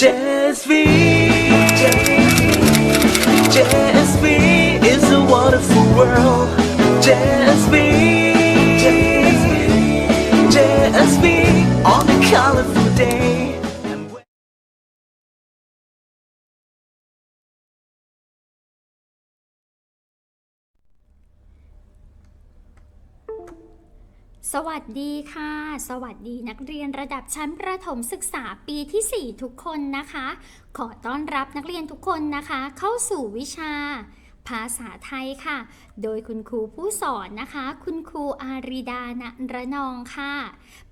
Jazz be, Jazz be, is a wonderful world. Jazz be. สวัสดีค่ะ สวัสดีนักเรียนระดับชั้นประถมศึกษาปีที่ 4 ทุกคนนะคะ ขอต้อนรับนักเรียนทุกคนนะคะ เข้าสู่วิชา ภาษาไทยค่ะ โดยคุณครูผู้สอนนะคะ คุณครูอาริดาณระนองค่ะ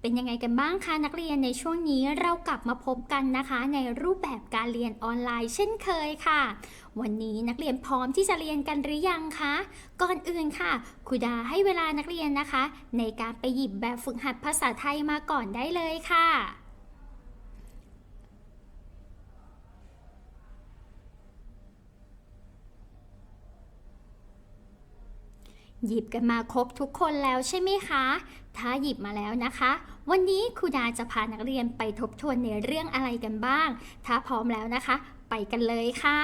เป็นยังไงกันบ้างคะนักเรียนในช่วงนี้เรากลับมาพบกันนะคะ ในรูปแบบการเรียนออนไลน์เช่นเคยค่ะ วันนี้นักเรียนพร้อมที่จะเรียนกันหรือยังคะ ก่อนอื่นค่ะครูดาให้เวลานักเรียนนะคะ ในการไปหยิบแบบฝึกหัดภาษาไทยมาก่อนได้เลยค่ะ หยิบกันมาครบทุกคนแล้วใช่ไหมคะ ถ้าหยิบมาแล้วนะคะ วันนี้ครูดาจะพานักเรียนไปทบทวนในเรื่องอะไรกันบ้าง ถ้าพร้อมแล้วนะคะ ไปกันเลยค่ะ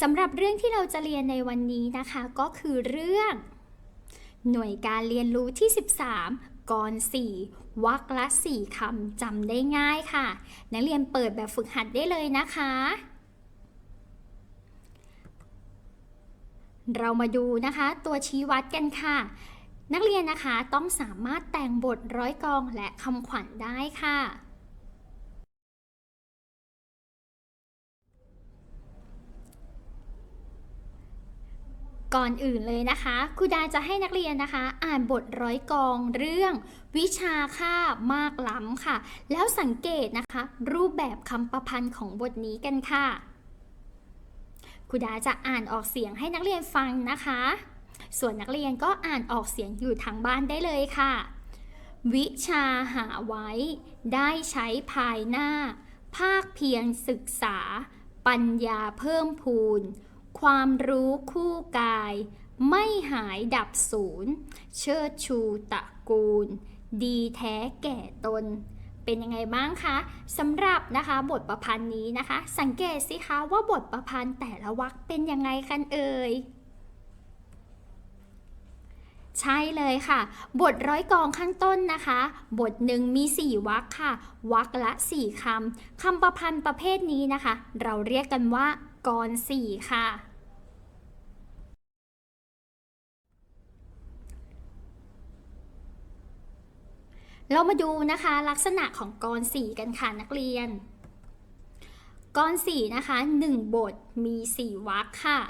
สำหรับเรื่องที่เราจะเรียนในวันนี้นะคะ ก็คือเรื่อง หน่วยการเรียนรู้ที่ 13กร4วรรคละ4คำจำได้ง่ายค่ะ นักเรียนเปิดแบบฝึกหัดได้เลยนะคะ เรามาดูนะคะตัวชี้วัดกันค่ะ นักเรียนนะคะต้องสามารถแต่งบทร้อยกรองและคำขวัญได้ค่ะ ก่อนอื่นเลยนะคะครูดาจะให้นักเรียนนะคะ อ่านบทร้อยกรองเรื่อง วิชาค่ามากล้ำค่ะ แล้วสังเกตนะคะ รูปแบบคำประพันธ์ของบทนี้กันค่ะ ครูดาจะอ่านออกเสียงให้นักเรียนฟังนะคะ ส่วนนักเรียนก็อ่านออกเสียงอยู่ทางบ้านได้เลยค่ะ วิชาหาไว้ ได้ใช้ภายหน้า ภาคเพียรศึกษา ปัญญาเพิ่มพูน ความรู้คู่กาย ไม่หายดับศูนย์ เชิดชูตระกูล ดีแท้แก่ตน เป็นยังไงบ้างคะสำหรับนะคะบทประพันธ์นี้นะคะ สังเกตสิคะว่าบทประพันธ์แต่ละวรรคเป็นยังไงกันเอ่ยใช่เลยค่ะ บทร้อยกรองข้างต้นนะคะ บทหนึ่งมี 4วรรคค่ะวรรคละ 4คำคำประพันธ์ประเภทนี้นะคะ เราเรียกกันว่ากรสี่ค่ะ เรามาดูนะคะลักษณะของกรสี่กันค่ะนักเรียน กรสี่นะคะ1บทมี4วรรคค่ะ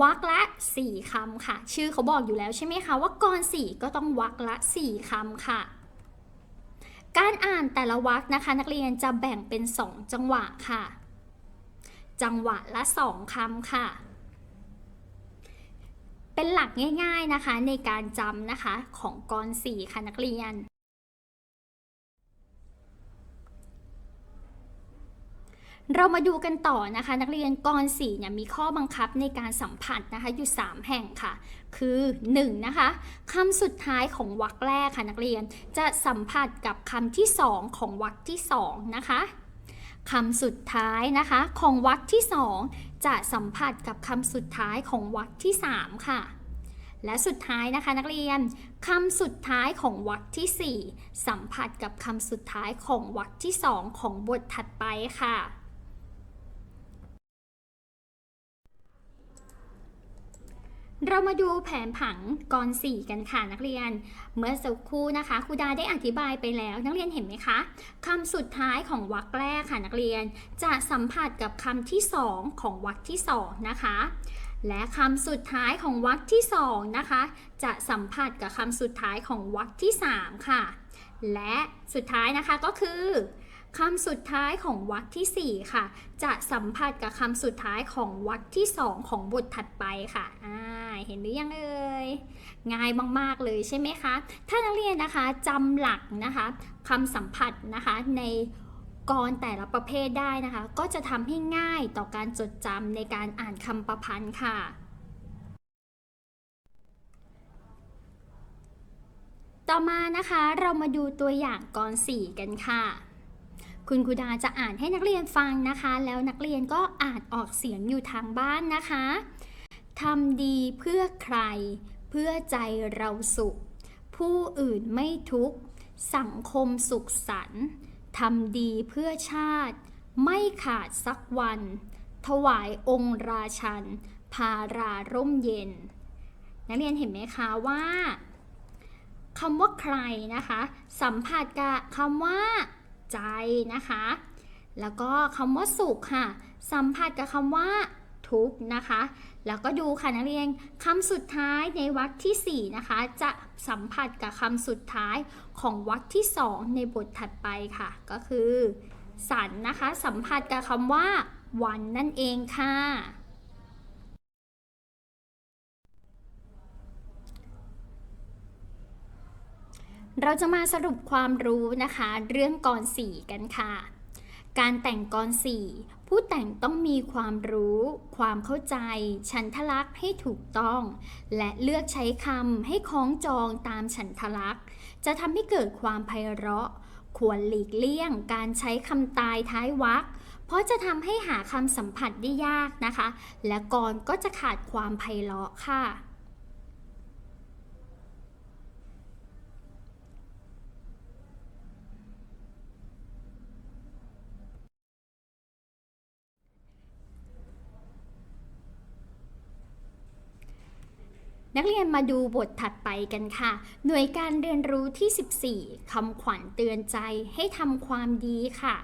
วรรคละ 4คำค่ะ ชื่อเขาบอกอยู่แล้วใช่ไหมคะว่ากรสี่ก็ต้องวรรคละ 4คำค่ะ การอ่านแต่ละวรรคนะคะ นักเรียนจะแบ่งเป็น 2 จังหวะค่ะ จังหวะละ 2คำค่ะ เป็นหลักง่ายๆนะคะในการจำนะคะของกรสี่ค่ะนักเรียน เรามาดูกันต่อนะคะ นักเรียนกรสี่เนี่ยมีข้อบังคับในการสัมผัสนะคะอยู่ 3 แห่งค่ะ คือ 1. นะคะคำสุดท้ายของวรรคแรกค่ะนักเรียนจะสัมผัสกับคำที่ 2 ของวรรคที่2นะคะ คำสุดท้ายนะคะ ของวรรคที่ 2 จะสัมผัสกับคำสุดท้ายของวรรคที่ 3 ค่ะ และสุดท้ายนะคะนักเรียนคำสุดท้ายของวรรคทีสี่4 สัมผัสกับคำสุดท้ายของวรรคที่ 2 ของบทถัดไปค่ะ เรามาดูแผนผังกรสี่กันค่ะนักเรียน เมื่อสักครู่นะคะครูดาได้อธิบายไปแล้ว นักเรียนเห็นไหมคะคำสุดท้ายของวรรคแรกค่ะนักเรียน จะสัมผัสกับคำที่ 2 ของวรรคที่ 2 นะคะ และคำสุดท้ายของวรรคที่ 2 นะคะ จะสัมผัสกับคำสุดท้ายของวรรคที่ 3 ค่ะ และสุดท้ายนะคะก็คือคำสุดท้ายของวรรคทีสี่4 ค่ะ จะสัมผัสกับคำสุดท้ายของวรรคที่ 2 ของบทถัดไปค่ะอ่า เห็นหรือยังเอ่ยง่ายมากๆเลยใช่ไหมคะ ถ้านักเรียนนะคะจำหลักนะคะคำสัมผัสนะคะในกรแต่ละประเภทได้นะคะ ก็จะทำให้ง่ายต่อการจดจำในการอ่านคำประพันธ์ค่ะ ต่อมานะคะเรามาดูตัวอย่างกรสี่กันค่ะคุณครูดาจะอ่านให้นักเรียนฟังนะคะ แล้วนักเรียนก็อ่านออกเสียงอยู่ทางบ้านนะคะ ทำดีเพื่อใคร เพื่อใจเราสุข ผู้อื่นไม่ทุกข์ สังคมสุขสันต์ทำดีเพื่อชาติ ไม่ขาดสักวัน ถวายองค์ราชัน พาราร่มเย็น นักเรียนเห็นไหมคะว่าคำว่าใครนะคะ สัมผัสกับคำว่า ใจนะคะ แล้วก็คำว่าสุขค่ะ สัมผัสกับคำว่า ทุกนะคะ แล้วก็ดูค่ะนักเรียนคำสุดท้ายในวรรคที่ 4 นะคะ จะสัมผัสกับคำสุดท้ายของวรรคที่ 2 ในบทถัดไปค่ะ ก็คือ สันนะคะ สัมผัสกับคำว่า วันนั่นเองค่ะ เราจะมาสรุปความรู้นะคะ เรื่องกรสี่กันค่ะการแต่งกรสี่ ผู้แต่งต้องมีความรู้ ความเข้าใจ ฉันทลักษณ์ให้ถูกต้อง และเลือกใช้คำให้คล้องจองตามฉันทลักษณ์จะทำให้เกิดความไพเราะ ควรหลีกเลี่ยง การใช้คำตายท้ายวรรคเพราะจะทำให้หาคำสัมผัสได้ยากนะคะ และกรก็จะขาดความไพเราะค่ะ นักเรียนมาดูบทถัดไปกันค่ะ หน่วยการเรียนรู้ที่ 14 คำขวัญเตือนใจให้ทำความดีค่ะ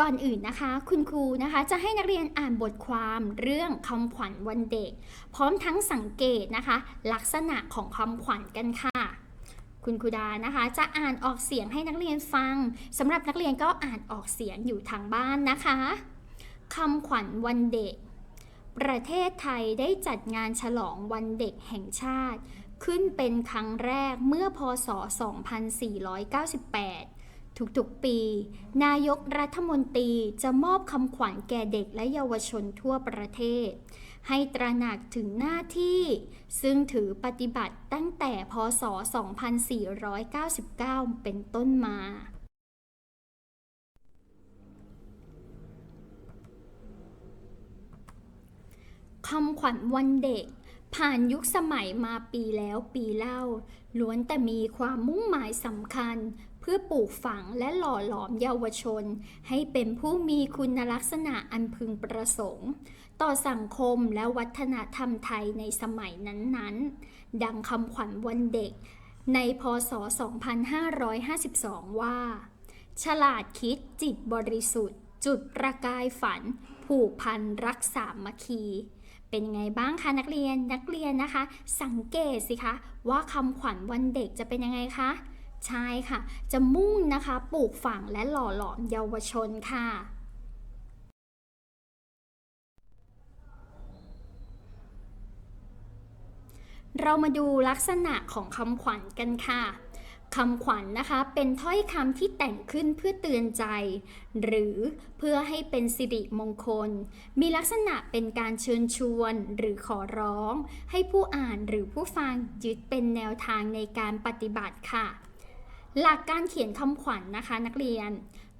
ก่อนอื่นนะคะ คุณครูนะคะจะให้นักเรียนอ่านบทความเรื่องคำขวัญวันเด็ก พร้อมทั้งสังเกตนะคะ ลักษณะของคำขวัญกันค่ะ คุณครูดานะคะ จะอ่านออกเสียงให้นักเรียนฟังสำหรับนักเรียนก็อ่านออกเสียงอยู่ทางบ้านนะคะคำขวัญวันเด็ก ประเทศไทยได้จัดงานฉลองวันเด็กแห่งชาติ ขึ้นเป็นครั้งแรกเมื่อพศ 2498ทุกๆ ปี นายกรัฐมนตรีจะมอบคำขวัญแก่เด็กและเยาวชนทั่วประเทศ ให้ตระหนักถึงหน้าที่ ซึ่งถือปฏิบัติตั้งแต่พศ 2499 เป็นต้นมา คำขวัญวันเด็กผ่านยุคสมัยมาปีแล้วปีเล่า ล้วนแต่มีความมุ่งหมายสำคัญ พื่อปลูกฝังและหล่อหลอมเยาวชน ให้เป็นผู้มีคุณลักษณะอันพึงประสงค์ ต่อสังคมและวัฒนธรรมไทยในสมัยนั้นๆ ดังคำขวัญวันเด็ก ในพศ 2552 ว่า ฉลาดคิดจิตบริสุทธิ์ จุดประกายฝัน ผูกพันรักสามัคคีเป็นยังไงบ้างคะนักเรียนนักเรียนนะคะ สังเกตสิคะ ว่าคำขวัญวันเด็กจะเป็นยังไงคะ ใช่ค่ะ จะมุ่งนะคะปลูกฝังและหล่อหลอมเยาวชนค่ะเรามาดูลักษณะของคำขวัญกันค่ะ คำขวัญนะคะเป็นถ้อยคำที่แต่งขึ้นเพื่อเตือนใจ หรือเพื่อให้เป็นสิริมงคล มีลักษณะเป็นการเชิญชวน หรือขอร้อง ให้ผู้อ่านหรือผู้ฟังยึดเป็นแนวทางในการปฏิบัติค่ะ หลักการเขียนคำขวัญนะคะนักเรียน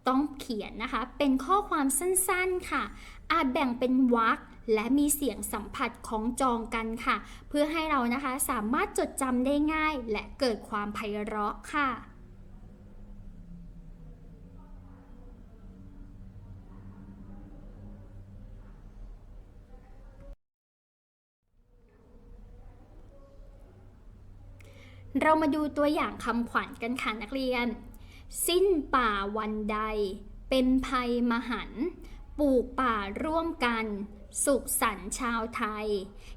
ต้องเขียนนะคะ เป็นข้อความสั้นๆค่ะ อาจแบ่งเป็นวรรคและมีเสียงสัมผัสของจองกันค่ะ เพื่อให้เรานะคะสามารถจดจำได้ง่าย และเกิดความไพเราะค่ะ เรามาดูตัวอย่างคำขวัญกันค่ะนักเรียน สิ้นป่าวันใด เป็นภัยมหันต์ปลูกป่าร่วมกัน สุขสันต์ชาวไทย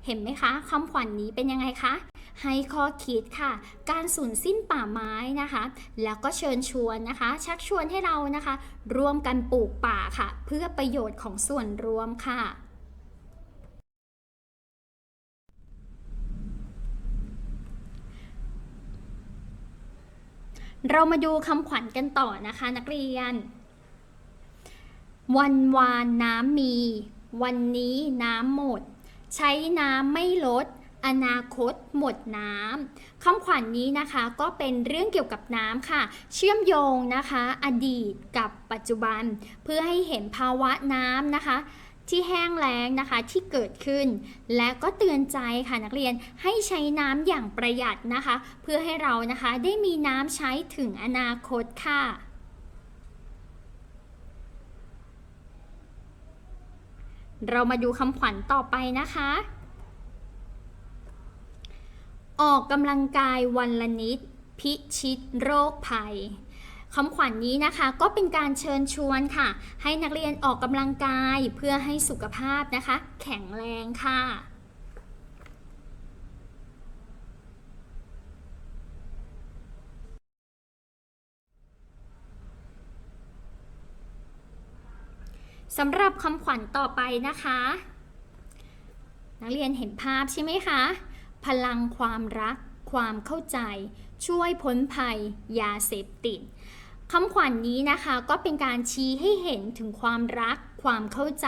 เห็นไหมคะคำขวัญนนี้เป็นยังไงคะให้ข้อคิดค่ะ การสูญสิ้นป่าไม้นะคะ แล้วก็เชิญชวนนะคะ ชักชวนให้เรานะคะ ร่วมกันปลูกป่าค่ะ เพื่อประโยชน์ของส่วนรวมค่ะ เรามาดูคำขวัญกันต่อนะคะนักเรียน วันวานน้ำมี วันนี้น้ำหมด ใช้น้ำไม่ลด อนาคตหมดน้ำคำขวัญนนี้นะคะก็เป็นเรื่องเกี่ยวกับน้ำค่ะ เชื่อมโยงนะคะ อดีตกับปัจจุบัน เพื่อให้เห็นภาวะน้ำนะคะ ที่แห้งแล้งนะคะที่เกิดขึ้น และก็เตือนใจค่ะนักเรียนให้ใช้น้ำอย่างประหยัดนะคะ เพื่อให้เรานะคะได้มีน้ำใช้ถึงอนาคตค่ะเรามาดูคำขวัญต่อไปนะคะ ออกกำลังกายวันละนิด พิชิตโรคภัย คำขวัญนนี้นะคะก็เป็นการเชิญชวนค่ะ ให้นักเรียนออกกำลังกายเพื่อให้สุขภาพนะคะ แข็งแรงค่ะสำหรับคำขวัญต่อไปนะคะ นักเรียนเห็นภาพใช่ไหมคะ พลังความรัก ความเข้าใจ ช่วยพ้นภัย ยาเสพติด คำขวัญนนี้นะคะก็เป็นการชี้ให้เห็นถึงความรัก ความเข้าใจ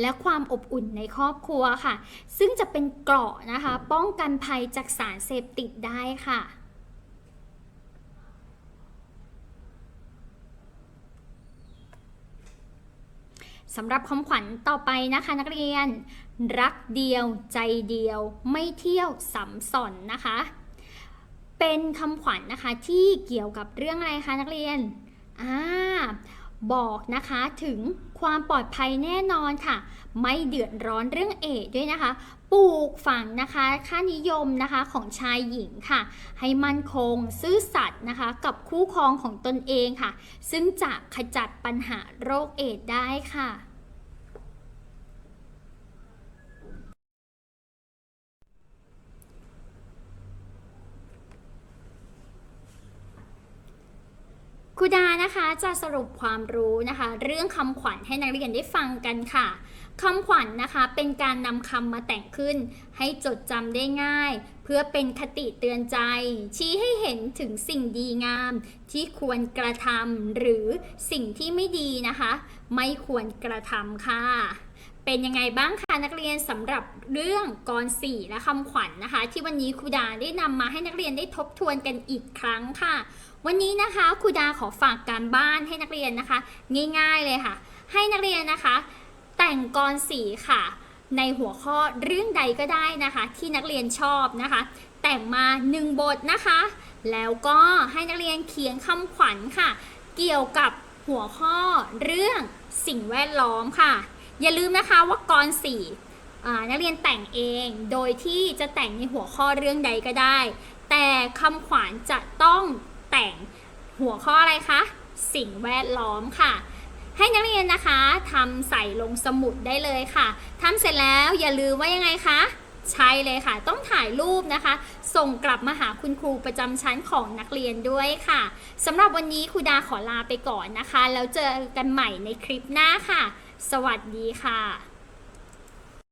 และความอบอุ่นในครอบครัวค่ะ ซึ่งจะเป็นเกราะนะคะ ป้องกันภัยจากสารเสพติดได้ค่ะสำหรับคำขวัญต่อไปนะคะนักเรียน รักเดียวใจเดียว ไม่เที่ยวสัมสอนนะคะ เป็นคำขวัญนะคะที่เกี่ยวกับเรื่องอะไรคะนักเรียนอ่าบอกนะคะถึงความปลอดภัยแน่นอนค่ะ ไม่เดือดร้อนเรื่องเอดส์ด้วยนะคะ ปลูกฝังนะคะค่านิยมนะคะของชายหญิงค่ะ ให้มั่นคงซื่อสัตย์นะคะ กับคู่ครองของตนเองค่ะ ซึ่งจะขจัดปัญหาโรคเอดส์ได้ค่ะ ครูดานะคะจะสรุปความรู้นะคะ เรื่องคำขวัญให้นักเรียนได้ฟังกันค่ะคำขวัญนนะคะเป็นการนำคำมาแต่งขึ้น ให้จดจำได้ง่าย เพื่อเป็นคติเตือนใจ ชี้ให้เห็นถึงสิ่งดีงาม ที่ควรกระทำหรือสิ่งที่ไม่ดีนะคะ ไม่ควรกระทำค่ะ เป็นยังไงบ้างคะนักเรียนสำหรับเรื่องกรสี่และคำขวัญนนะคะ ที่วันนี้ครูดาได้นำมาให้นักเรียนได้ทบทวนกันอีกครั้งค่ะ วันนี้นะคะครูดาขอฝากการบ้านให้นักเรียนนะคะ ง่ายๆเลยค่ะ ให้นักเรียนนะคะ แต่งกรสีค่ะ ในหัวข้อเรื่องใดก็ได้นะคะ ที่นักเรียนชอบนะคะ แต่งมา1บทนะคะ แล้วก็ให้นักเรียนเขียนคำขวัญค่ะ เกี่ยวกับหัวข้อเรื่องสิ่งแวดล้อมค่ะ อย่าลืมนะคะว่ากรสีนักเรียนแต่งเองโดยที่จะแต่งในหัวข้อเรื่องใดก็ได้ แต่คำขวัญจะต้อง แต่งหัวข้ออะไรคะ สิ่งแวดล้อมค่ะ ให้นักเรียนนะคะทำใส่ลงสมุดได้เลยค่ะทำเสร็จแล้วอย่าลืมว่ายังไงคะใช่เลยค่ะ ต้องถ่ายรูปนะคะ ส่งกลับมาหาคุณครูประจำชั้นของนักเรียนด้วยค่ะสำหรับวันนี้ครูดาขอลาไปก่อนนะคะ แล้วเจอกันใหม่ในคลิปหน้าค่ะ สวัสดีค่ะ